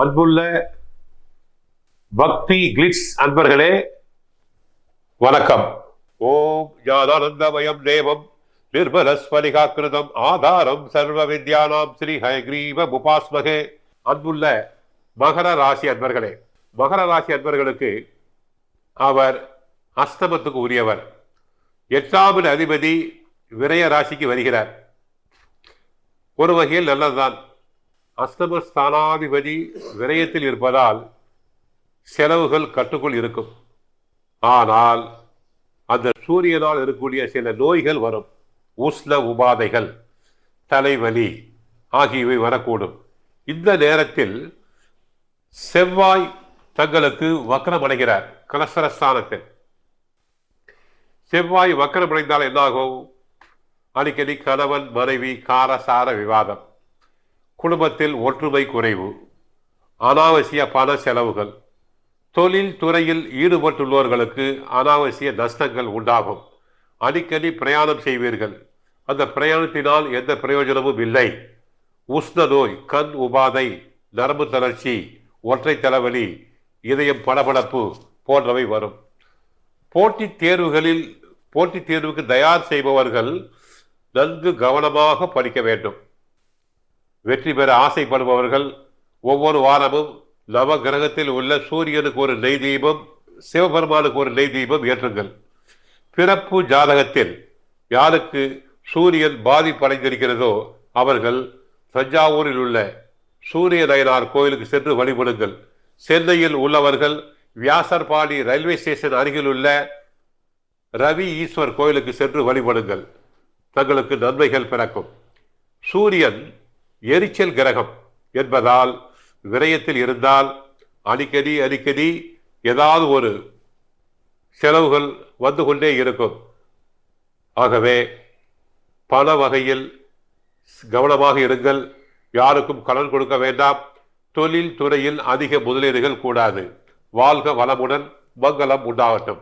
அன்புள்ள பக்தி கிளிட்ஸ் அன்பர்களே வணக்கம். ஓம் ஞானானந்தமயம் தேவம் நிர்மலஸ்வரிகாக்கிருதம் ஆதாரம் சர்வ வித்யானாம் ஸ்ரீ ஹயக்ரீவ உபாஸ்மகே அன்புள்ள மகர ராசி அன்பர்களே மகர ராசி அன்பர்களுக்கு அவர் அஸ்தமத்துக்கு உரியவர். எட்டாவது அதிபதி விரய ராசிக்கு வருகிறார். ஒரு வகையில் நல்லதுதான். அஸ்தம ஸ்தானாதிபதி விரயத்தில் இருப்பதால் செலவுகள் கட்டுக்குள் இருக்கும். ஆனால் அந்த சூரியனால் இருக்கக்கூடிய சில நோய்கள் வரும். உஷ்ண உபாதைகள் தலைவலி ஆகியவை வரக்கூடும். இந்த நேரத்தில் செவ்வாய் தங்களுக்கு வக்கரமடைகிறார் கலசரஸ்தானத்தில் செவ்வாய் வக்கரமடைந்தால் என்னாகும்? அடிக்கடி கணவன் மனைவி காரசார விவாதம். குடும்பத்தில் ஒற்றுமை குறைவு அனாவசிய பண செலவுகள் தொழில் துறையில் ஈடுபட்டுள்ளவர்களுக்கு அனாவசிய நஷ்டங்கள் உண்டாகும். அடிக்கடி பிரயாணம் செய்வீர்கள். அந்த பிரயாணத்தினால் எந்த பிரயோஜனமும் இல்லை. உஷ்ண நோய் கண் உபாதை நரம்பு தளர்ச்சி ஒற்றை தலைவலி இதயம் படபடப்பு போன்றவை வரும். போட்டித் தேர்வுகளில் போட்டித் தேர்வுக்கு தயார் செய்பவர்கள் நன்கு கவனமாக படிக்க வேண்டும். வெற்றி பெற ஆசைப்படுபவர்கள் ஒவ்வொரு வாரமும் நவ கிரகத்தில் உள்ள சூரியனுக்கு ஒரு நெய் தீபம் சிவபெருமானுக்கு ஒரு நெய் தீபம் ஏற்றுங்கள். பிறப்பு ஜாதகத்தில் யாருக்கு சூரியன் பாதிப்படைந்திருக்கிறதோ அவர்கள் தஞ்சாவூரில் உள்ள சூரிய நயனார் கோயிலுக்கு சென்று வழிபடுங்கள். சென்னையில் உள்ளவர்கள் வியாசர்பாடி ரயில்வே ஸ்டேஷன் அருகில் உள்ள ரவி ஈஸ்வர் கோயிலுக்கு சென்று வழிபடுங்கள். தங்களுக்கு நன்மைகள் பிறக்கும். சூரியன் எரிச்சல் கிரகம் என்பதால் விரயத்தில் இருந்தால் அடிக்கடி அடிக்கடி ஏதாவது ஒரு செலவுகள் வந்து கொண்டே இருக்கும். ஆகவே பண வகையில் கவனமாக இருங்கள். யாருக்கும் கடன் கொடுக்க வேண்டாம். தொழில் துறையில் அதிக முதலீடுகள் கூடாது. வாழ்க வளமுடன் மங்களம் உண்டாகட்டும்.